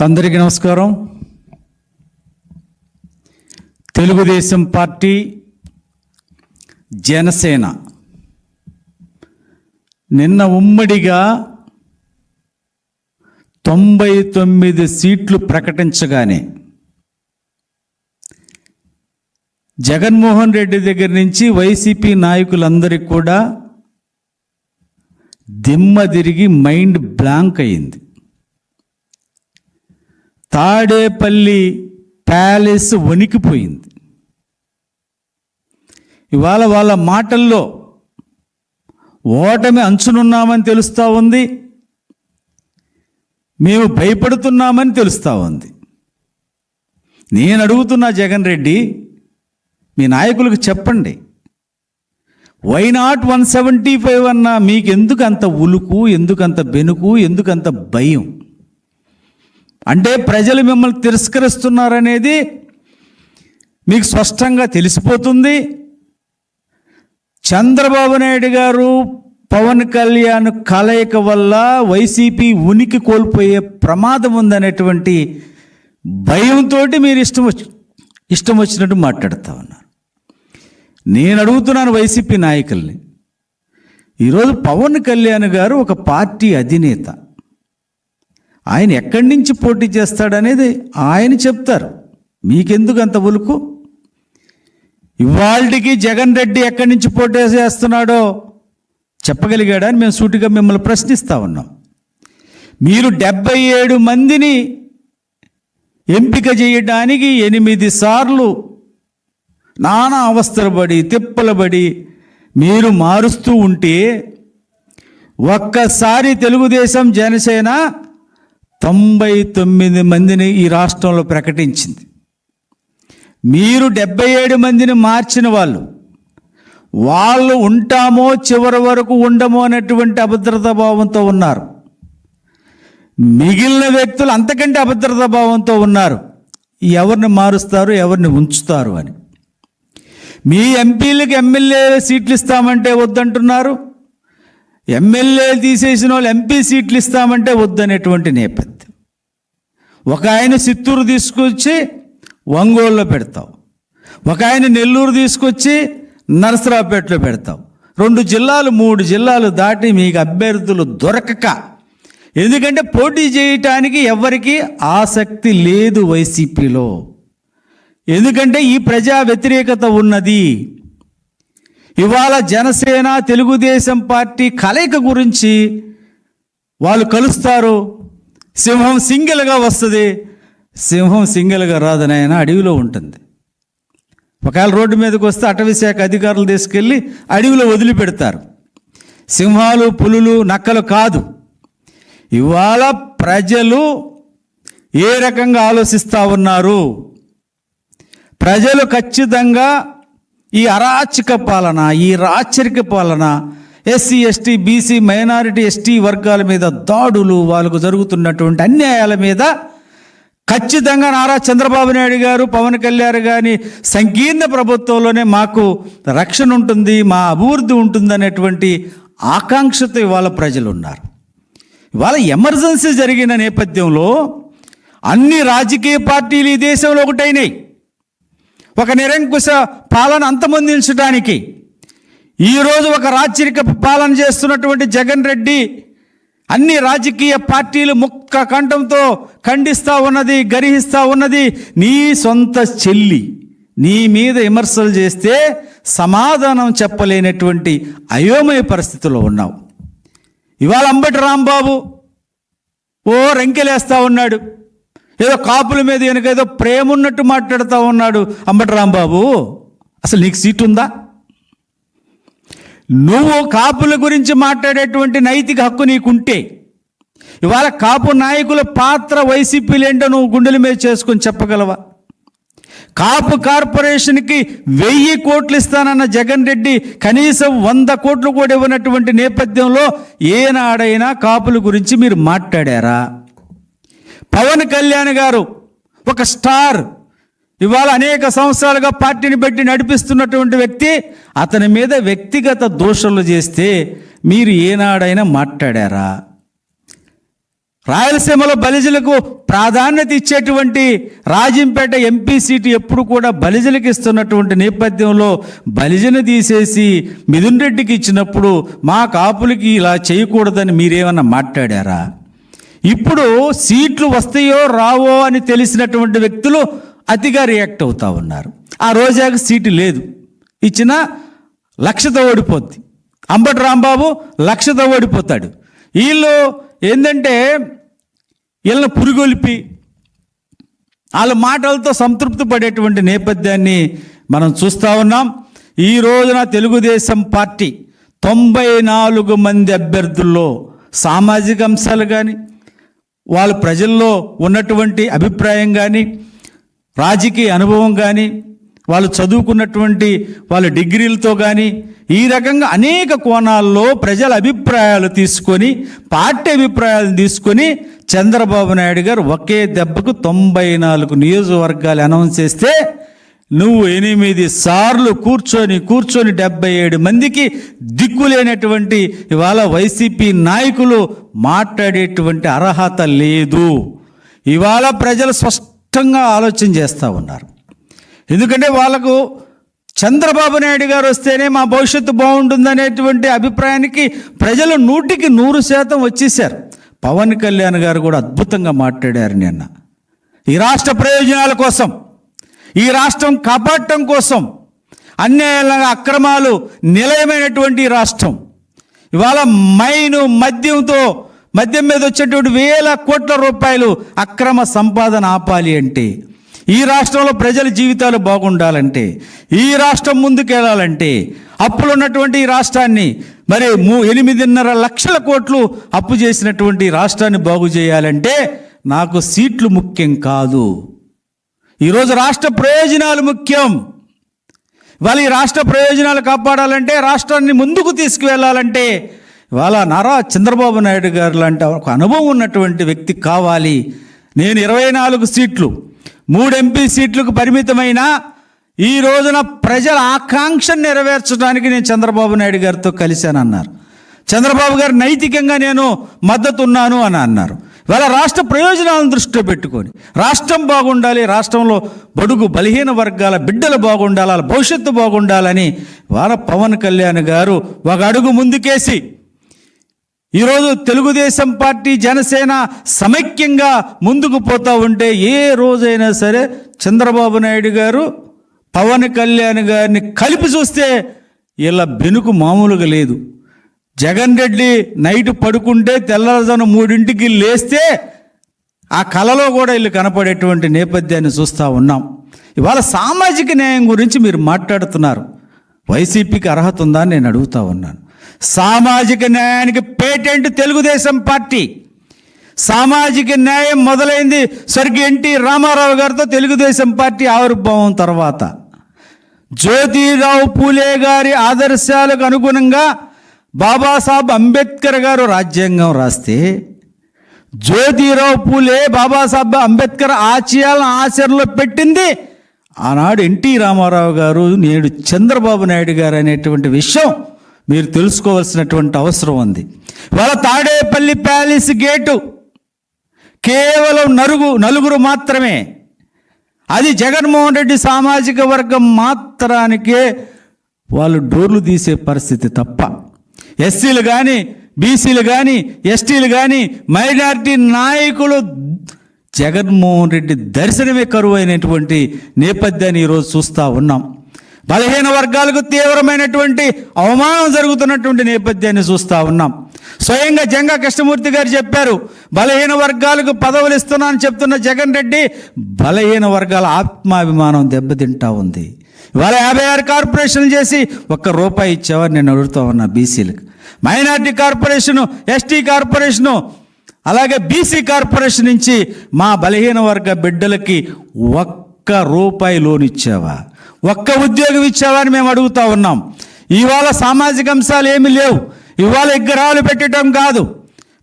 అందరికీ నమస్కారం. తెలుగుదేశం పార్టీ జనసేన నిన్న ఉమ్మడిగా తొంభై తొమ్మిది సీట్లు ప్రకటించగానే జగన్మోహన్ రెడ్డి దగ్గర నుంచి వైసీపీ నాయకులందరికీ కూడా దిమ్మ తిరిగి మైండ్ బ్లాంక్ అయింది తాడేపల్లి ప్యాలెస్ వణికిపోయింది. ఇవాళ వాళ్ళ మాటల్లో ఓటమి అంచునున్నామని తెలుస్తూ ఉంది. మేము భయపడుతున్నామని తెలుస్తూ ఉంది. నేను అడుగుతున్నా జగన్ రెడ్డి మీ నాయకులకు చెప్పండి. Why not one seventy five అన్న మీకు ఎందుకు అంత ఉలుకు ఎందుకంత బెనుకు ఎందుకంత భయం? అంటే ప్రజలు మిమ్మల్ని తిరస్కరిస్తున్నారనేది మీకు స్పష్టంగా తెలిసిపోతుంది. చంద్రబాబు నాయుడు గారు పవన్ కళ్యాణ్ కలయిక వల్ల వైసీపీ ఉనికి కోల్పోయే ప్రమాదం ఉందనేటువంటి భయంతో మీరు ఇష్టం వచ్చి ఇష్టం వచ్చినట్టు మాట్లాడుతూ ఉన్నారు. నేను అడుగుతున్నాను వైసీపీ నాయకుల్ని. ఈరోజు పవన్ కళ్యాణ్ గారు ఒక పార్టీ అధినేత. ఆయన ఎక్కడి నుంచి పోటీ చేస్తాడనేది ఆయన చెప్తారు. మీకెందుకు అంత ఉలుకు? ఇవాళకి జగన్ రెడ్డి ఎక్కడి నుంచి పోటీ చేస్తున్నాడో చెప్పగలిగాడని మేము సూటిగా మిమ్మల్ని ప్రశ్నిస్తూ ఉన్నాం. మీరు డెబ్బై ఏడు మందిని ఎంపిక చేయడానికి ఎనిమిది సార్లు నానా అవస్థలబడి తిప్పలబడి మీరు మారుస్తూ ఉంటే ఒక్కసారి తెలుగుదేశం జనసేన తొంభై తొమ్మిది మందిని ఈ రాష్ట్రంలో ప్రకటించింది. మీరు డెబ్బై ఏడు మందిని మార్చిన వాళ్ళు వాళ్ళు ఉంటామో చివరి వరకు ఉండమో అనేటువంటి అభద్రతా భావంతో ఉన్నారు. మిగిలిన వ్యక్తులు అంతకంటే అభద్రతా భావంతో ఉన్నారు. ఎవరిని మారుస్తారు ఎవరిని ఉంచుతారు అని. మీ ఎంపీలకు ఎమ్మెల్యే సీట్లు ఇస్తామంటే వద్దంటున్నారు. ఎమ్మెల్యే తీసేసిన వాళ్ళు ఎంపీ సీట్లు ఇస్తామంటే వద్దనేటువంటి నేపథ్యం. ఒక ఆయన చిత్తూరు తీసుకొచ్చి ఒంగోలులో పెడతావు. ఒక ఆయన నెల్లూరు తీసుకొచ్చి నరసరావుపేటలో పెడతావు. రెండు జిల్లాలు మూడు జిల్లాలు దాటి మీకు అభ్యర్థులు దొరకక. ఎందుకంటే పోటీ చేయటానికి ఎవరికి ఆసక్తి లేదు వైసీపీలో. ఎందుకంటే ఈ ప్రజా వ్యతిరేకత ఉన్నది. ఇవాళ జనసేన తెలుగుదేశం పార్టీ కలయిక గురించి వాళ్ళు కలుస్తారు. సింహం సింగిల్గా వస్తుంది. సింహం సింగిల్గా రాదని ఆయన అడవిలో ఉంటుంది. ఒకవేళ రోడ్డు మీదకి వస్తే అటవీ శాఖ అధికారులు తీసుకెళ్ళి అడవిలో వదిలిపెడతారు. సింహాలు పులులు నక్కలు కాదు. ఇవాళ ప్రజలు ఏ రకంగా ఆలోచిస్తూ ఉన్నారు? ప్రజలు ఖచ్చితంగా ఈ అరాచక పాలన ఈ రాచరిక పాలన SC ST BC minority ST వర్గాల మీద దాడులు వాళ్ళకు జరుగుతున్నటువంటి అన్యాయాల మీద ఖచ్చితంగా నారా చంద్రబాబు నాయుడు గారు పవన్ కళ్యాణ్ గారి సంకీర్ణ ప్రభుత్వంలోనే మాకు రక్షణ ఉంటుంది మా అభివృద్ధి ఉంటుంది అనేటువంటి ఆకాంక్షతో ఇవాళ ప్రజలు ఉన్నారు ఇవాళ ఎమర్జెన్సీ జరిగిన నేపథ్యంలో అన్ని రాజకీయ పార్టీలు ఈ దేశంలో ఒకటైనాయి. ఒక నిరంకుశ పాలన అంతమొందించడానికి ఈరోజు ఒక రాచరిక పాలన చేస్తున్నటువంటి జగన్ రెడ్డి అన్ని రాజకీయ పార్టీలు ముక్క కంఠంతో ఖండిస్తూ ఉన్నది గరిహిస్తూ ఉన్నది నీ సొంత చెల్లి నీ మీద విమర్శలు చేస్తే సమాధానం చెప్పలేనటువంటి అయోమయ పరిస్థితుల్లో ఉన్నావు. ఇవాళ అంబటి రాంబాబు ఓ రంకెలేస్తూ ఉన్నాడు. ఏదో కాపుల మీద వెనక ఏదో ప్రేమ ఉన్నట్టు మాట్లాడుతూ ఉన్నాడు అంబటి రాంబాబు. అసలు నీకు సీట్ ఉందా? నువ్వు కాపుల గురించి మాట్లాడేటువంటి నైతిక హక్కు నీకుంటే ఇవాళ కాపు నాయకుల పాత్ర వైసీపీలు ఏంటో నువ్వు గుండెల మీద చేసుకొని చెప్పగలవా? కాపు కార్పొరేషన్కి వెయ్యి కోట్లు ఇస్తానన్న జగన్ రెడ్డి కనీసం వంద కోట్లు కూడా ఇవ్వనటువంటి నేపథ్యంలో ఏనాడైనా కాపుల గురించి మీరు మాట్లాడారా? పవన్ కళ్యాణ్ గారు ఒక స్టార్. ఇవాళ అనేక సంవత్సరాలుగా పార్టీని బట్టి నడిపిస్తున్నటువంటి వ్యక్తి అతని మీద వ్యక్తిగత దోషాలు చేస్తే మీరు ఏనాడైనా మాట్లాడారా? రాయలసీమలో బలిజలకు ప్రాధాన్యత ఇచ్చేటువంటి రాజంపేట ఎంపీ సీటు ఎప్పుడు కూడా బలిజలకు ఇస్తున్నటువంటి నేపథ్యంలో బలిజను తీసేసి మిథున్ రెడ్డికి ఇచ్చినప్పుడు మా కాపులకి ఇలా చేయకూడదని మీరేమన్నా మాట్లాడారా? ఇప్పుడు సీట్లు వస్తాయో రావో అని తెలిసినటువంటి వ్యక్తులు అతిగా రియాక్ట్ అవుతా ఉన్నారు. ఆ రోజాకి సీటు లేదు. ఇచ్చిన లక్షతో ఓడిపోద్ది. అంబటి రాంబాబు లక్షతో ఓడిపోతాడు. వీళ్ళు ఏంటంటే వీళ్ళని పురుగొలిపి వాళ్ళ మాటలతో సంతృప్తి పడేటువంటి నేపథ్యాన్ని మనం చూస్తూ ఉన్నాం. ఈ రోజున తెలుగుదేశం పార్టీ తొంభై నాలుగు మంది అభ్యర్థుల్లో సామాజిక అంశాలు కానీ వాళ్ళ ప్రజల్లో ఉన్నటువంటి అభిప్రాయం కానీ రాజకీయ అనుభవం కానీ వాళ్ళు చదువుకున్నటువంటి వాళ్ళ డిగ్రీలతో కానీ ఈ రకంగా అనేక కోణాల్లో ప్రజల అభిప్రాయాలు తీసుకొని పార్టీ అభిప్రాయాలు తీసుకొని చంద్రబాబు నాయుడు గారు ఒకే దెబ్బకు తొంభై నాలుగు నియోజకవర్గాలు అనౌన్స్ చేస్తే నువ్వు ఎనిమిది సార్లు కూర్చొని కూర్చొని డెబ్బై ఏడు మందికి దిక్కులేనటువంటి ఇవాళ వైసీపీ నాయకులు మాట్లాడేటువంటి అర్హత లేదు. ఇవాళ ప్రజలు స్పష్టంగా ఆలోచన చేస్తూ ఉన్నారు. ఎందుకంటే వాళ్ళకు చంద్రబాబు నాయుడు గారు వస్తేనే మా భవిష్యత్తు బాగుంటుందనేటువంటి అభిప్రాయానికి ప్రజలు నూటికి నూరు శాతం వచ్చేసారు పవన్ కళ్యాణ్ గారు కూడా అద్భుతంగా మాట్లాడారు నిన్న. ఈ రాష్ట్ర ప్రయోజనాల కోసం ఈ రాష్ట్రం కాపాడటం కోసం అన్యాయంగా అక్రమాలు నిలయమైనటువంటి రాష్ట్రం. ఇవాళ మైను మద్యంతో మద్యం మీద వచ్చేటువంటి వేల కోట్ల రూపాయలు అక్రమ సంపాదన ఆపాలి అంటే ఈ రాష్ట్రంలో ప్రజల జీవితాలు బాగుండాలంటే ఈ రాష్ట్రం ముందుకెళ్ళాలంటే అప్పులు ఉన్నటువంటి ఈ రాష్ట్రాన్ని మరి మూ ఎనిమిదిన్నర లక్షల కోట్లు అప్పు చేసినటువంటి రాష్ట్రాన్ని బాగు చేయాలంటే నాకు సీట్లు ముఖ్యం కాదు. ఈరోజు రాష్ట్ర ప్రయోజనాలు ముఖ్యం. ఇవాళ ఈ రాష్ట్ర ప్రయోజనాలు కాపాడాలంటే రాష్ట్రాన్ని ముందుకు తీసుకువెళ్ళాలంటే ఇవాళ నారా చంద్రబాబు నాయుడు గారు లాంటి ఒక అనుభవం ఉన్నటువంటి వ్యక్తి కావాలి. నేను ఇరవై నాలుగు సీట్లు మూడు ఎంపీ సీట్లకు పరిమితమైన ఈ రోజున ప్రజల ఆకాంక్షను నెరవేర్చడానికి నేను చంద్రబాబు నాయుడు గారితో కలిశానన్నారు. చంద్రబాబు గారు నైతికంగా నేను మద్దతు ఉన్నాను అని అన్నారు. వాళ్ళ రాష్ట్ర ప్రయోజనాలను దృష్టిలో పెట్టుకొని రాష్ట్రం బాగుండాలి రాష్ట్రంలో బడుగు బలహీన వర్గాల బిడ్డలు బాగుండాలి వాళ్ళ భవిష్యత్తు బాగుండాలని వాళ్ళ పవన్ కళ్యాణ్ గారు ఒక అడుగు ముందుకేసి ఈరోజు తెలుగుదేశం పార్టీ జనసేన సమైక్యంగా ముందుకు పోతూ ఉంటే ఏ రోజైనా సరే చంద్రబాబు నాయుడు గారు పవన్ కళ్యాణ్ గారిని కలిపి చూస్తే ఇలా బెనుకు మామూలుగా లేదు. జగన్ రెడ్డి నైట్ పడుకుంటే తెల్లవారుజాము మూడింటికి లేస్తే ఆ కళలో కూడా వీళ్ళు కనపడేటువంటి నేపథ్యాన్ని చూస్తూ ఉన్నాం. ఇవాళ సామాజిక న్యాయం గురించి మీరు మాట్లాడుతున్నారు. వైసీపీకి అర్హత ఉందా అని నేను అడుగుతా ఉన్నాను. సామాజిక న్యాయానికి పేటెంట్ తెలుగుదేశం పార్టీ. సామాజిక న్యాయం మొదలైంది స్వర్గీయ ఎన్టీ రామారావు గారితో తెలుగుదేశం పార్టీ ఆవిర్భావం తర్వాత. జ్యోతిరావు పూలే గారి ఆదర్శాలకు అనుగుణంగా బాబాసాహెబ్ అంబేద్కర్ గారు రాజ్యాంగం రాస్తే జ్యోతిరావు పూలే బాబాసాహెబ్ అంబేద్కర్ ఆశయాలను ఆచరణలో పెట్టింది. ఆనాడు ఎన్టీ రామారావు గారు నేడు చంద్రబాబు నాయుడు గారు అనేటువంటి విషయం మీరు తెలుసుకోవాల్సినటువంటి అవసరం ఉంది. వాళ్ళ తాడేపల్లి ప్యాలెస్ గేటు కేవలం నలుగు నలుగురు మాత్రమే. అది జగన్మోహన్ రెడ్డి సామాజిక వర్గం మాత్రానికే వాళ్ళు డోర్లు తీసే పరిస్థితి తప్ప. ఎస్సీలు కానీ బీసీలు కానీ ఎస్టీలు కానీ మైనార్టీ నాయకులు జగన్మోహన్ రెడ్డి దర్శనమే కరువు అయినటువంటి నేపథ్యాన్ని ఈరోజు చూస్తూ ఉన్నాం. బలహీన వర్గాలకు తీవ్రమైనటువంటి అవమానం జరుగుతున్నటువంటి నేపథ్యాన్ని చూస్తూ ఉన్నాం. స్వయంగా జంగా కృష్ణమూర్తి గారు చెప్పారు బలహీన వర్గాలకు పదవులు ఇస్తున్నానని చెప్తున్న జగన్ రెడ్డి బలహీన వర్గాల ఆత్మాభిమానం దెబ్బతింటా ఉంది. ఇవాళ యాభై ఆరు కార్పొరేషన్లు చేసి ఒక్క రూపాయి ఇచ్చేవారు నేను అడుగుతా ఉన్నా బీసీలకు. మైనార్టీ కార్పొరేషను ఎస్టీ కార్పొరేషను అలాగే బీసీ కార్పొరేషన్ నుంచి మా బలహీన వర్గ బిడ్డలకి ఒక్క రూపాయి లోన్ ఇచ్చావా? ఒక్క ఉద్యోగం ఇచ్చావా అని మేము అడుగుతా ఉన్నాం. ఇవాళ సామాజిక అంశాలు ఏమీ లేవు. ఇవాళ విగ్రహాలు పెట్టడం కాదు.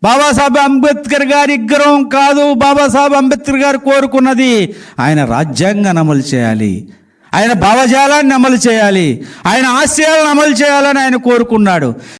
బాబాసాహెబ్ అంబేద్కర్ గారి విగ్రహం కాదు బాబాసాహెబ్ అంబేద్కర్ గారు కోరుకున్నది. ఆయన రాజ్యాంగాన్ని అమలు చేయాలి. ఆయన భావజాలాన్ని అమలు చేయాలి. ఆయన ఆశయాలను అమలు చేయాలని ఆయన కోరుకున్నాడు.